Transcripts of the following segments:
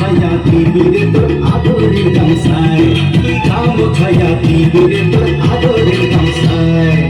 খায়াতি দিলে তোর আদরের গামছায় খাম খায়াতি দিলে তোর আদরের গামছায়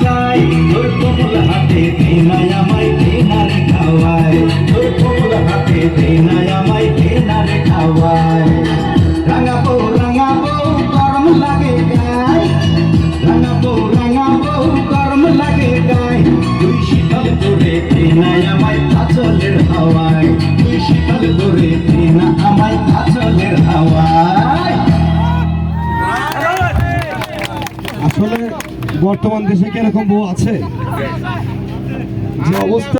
খাই তোর কমল হাতে দিনায় আমায় দিনার খাওয়ায় তোর কমল হাতে দিনায় আমায় দিনার খাওয়ায় রাঙা বউ রাঙা বউ গরম লাগে গায় রাঙা বউ রাঙা বউ গরম লাগে আসলে বর্তমান দেশে কীরকম বউ আছে? যে অবস্থা